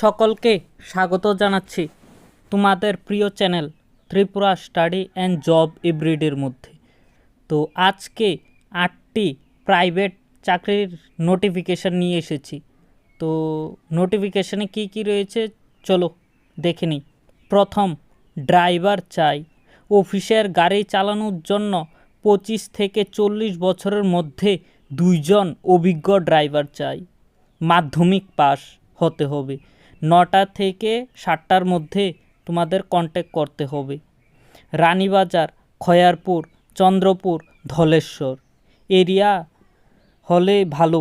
সকলকে স্বাগত জানাচ্ছি তোমাদের প্রিয় channel Tripura study and job ইব্রিডের মধ্যে। তো আজকে আটটি প্রাইভেট চাকরির নোটিফিকেশান নিয়ে এসেছি। তো নোটিফিকেশানে কি কি রয়েছে চলো দেখে নিই। প্রথম, ড্রাইভার চাই। অফিসের গাড়ি চালানোর জন্য পঁচিশ থেকে চল্লিশ বছরের মধ্যে দুইজন অভিজ্ঞ ড্রাইভার চাই। মাধ্যমিক পাস হতে হবে। নটা থেকে সাতটার মধ্যে তোমাদের কন্ট্যাক্ট করতে হবে। রানীবাজার, খয়ারপুর, চন্দ্রপুর, ধলেশ্বর। এরিয়া হলে ভালো।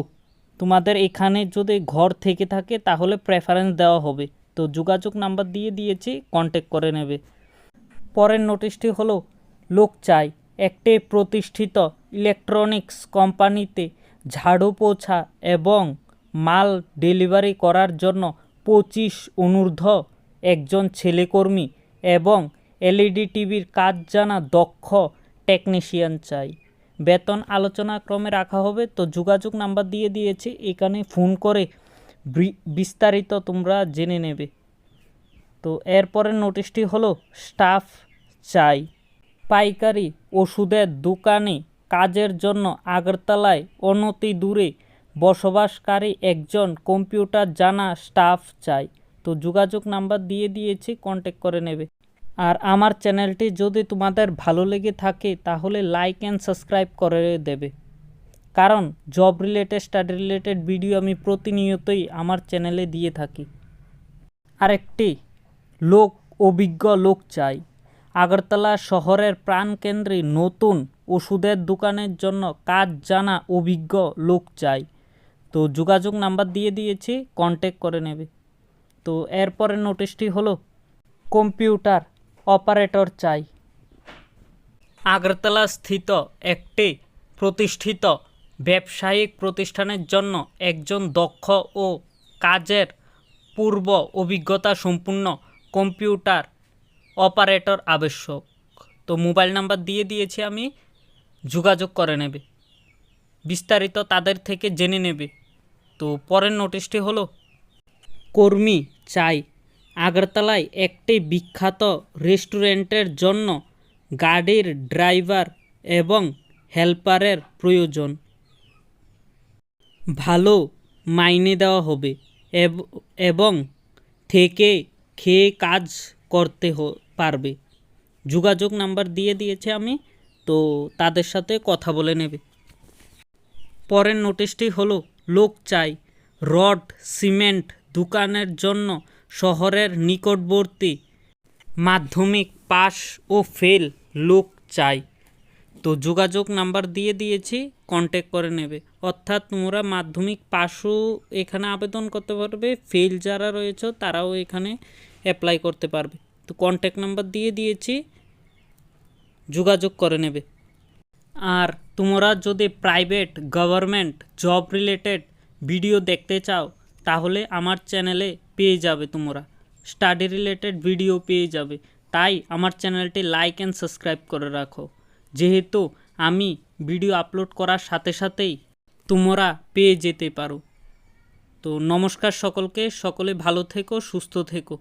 তোমাদের এখানে যদি ঘর থেকে থাকে তাহলে প্রেফারেন্স দেওয়া হবে। তো যোগাযোগ নাম্বার দিয়ে দিয়েছি কন্ট্যাক্ট করে নেবে। পরের নোটিশটি হলো, লোক চাই। একটি প্রতিষ্ঠিত ইলেকট্রনিক্স কোম্পানিতে ঝাড়ু পোছা এবং মাল ডেলিভারি করার জন্য পঁচিশ অনূর্ধ্ব একজন ছেলেকর্মী এবং এলইডি টিভির কাজ জানা দক্ষ টেকনিশিয়ান চাই। বেতন আলোচনা ক্রমে রাখা হবে, তো যোগাযোগ নাম্বার দিয়ে দিয়েছি, এখানে ফোন করে বিস্তারিত তোমরা জেনে নেবে। তো এরপরের নোটিশটি হলো স্টাফ চাই। পাইকারি ওষুধের দোকানে কাজের জন্য আগরতলায় অনতি দূরে বসবাসকারী একজন কম্পিউটার জানা স্টাফ চাই। তো যোগাযোগ নাম্বার দিয়ে দিয়েছি কন্ট্যাক্ট করে নেবে। আর আমার চ্যানেলটি যদি তোমাদের ভালো লেগে থাকে, তাহলে লাইক অ্যান্ড সাবস্ক্রাইব করে দেবে। কারণ job related study related video আমি প্রতিনিয়তই আমার চ্যানেলে দিয়ে থাকি। আরেকটি, লোক, অভিজ্ঞ লোক চাই। আগরতলা শহরের প্রাণকেন্দ্রে নতুন ওষুধের দোকানের জন্য কাজ জানা অভিজ্ঞ লোক চাই। তো যোগাযোগ নাম্বার দিয়ে দিয়েছি কন্ট্যাক্ট করে নেবে। তো এরপরের নোটিশটি হলো কম্পিউটার অপারেটর চাই। আগরতলা স্থিত একটি প্রতিষ্ঠিত ব্যবসায়িক প্রতিষ্ঠানের জন্য একজন দক্ষ ও কাজের পূর্ব অভিজ্ঞতা সম্পূর্ণ কম্পিউটার অপারেটর আবশ্যক। তো মোবাইল নাম্বার দিয়ে দিয়েছি আমি, যোগাযোগ করে নেবে। বিস্তারিত তাদের থেকে জেনে নেবে। তো পরের নোটিশটি হলো, কর্মী চাই। আগরতলায় একটি বিখ্যাত রেস্টুরেন্টের জন্য গাড়ির ড্রাইভার এবং হেল্পারের প্রয়োজন। ভালো মাইনে দেওয়া হবে এবং থেকে খেয়ে কাজ করতে পারবে। যোগাযোগ নাম্বার দিয়ে দিয়েছে আমি, তো তাদের সাথে কথা বলে নেবে। পরের নোটিশটি হলো লোক চাই। রড, সিমেন্ট দোকানের জন্য শহরের নিকটবর্তী মাধ্যমিক পাস ও ফেল লোক চাই। তো যোগাযোগ নাম্বার দিয়ে দিয়েছি কন্ট্যাক্ট করে নেবে। অর্থাৎ তোমরা মাধ্যমিক পাসও এখানে আবেদন করতে পারবে, ফেল যারা রয়েছে তারাও এখানে অ্যাপ্লাই করতে পারবে। তো কন্ট্যাক্ট নাম্বার দিয়ে দিয়েছি, যোগাযোগ করে নেবে। আর তোমরা যদি private government job related video দেখতে চাও, তাহলে আমার চ্যানেলে পেয়ে যাবে তোমরা। স্টাডি রিলেটেড ভিডিও পেয়ে যাবে। তাই আমার চ্যানেলটি লাইক অ্যান্ড সাবস্ক্রাইব করে রাখো। যেহেতু আমি ভিডিও আপলোড করার সাথে সাথেই তোমরা পেয়ে যেতে পারো। তো নমস্কার সকলকে। সকলে ভালো থেকো, সুস্থ থেকো।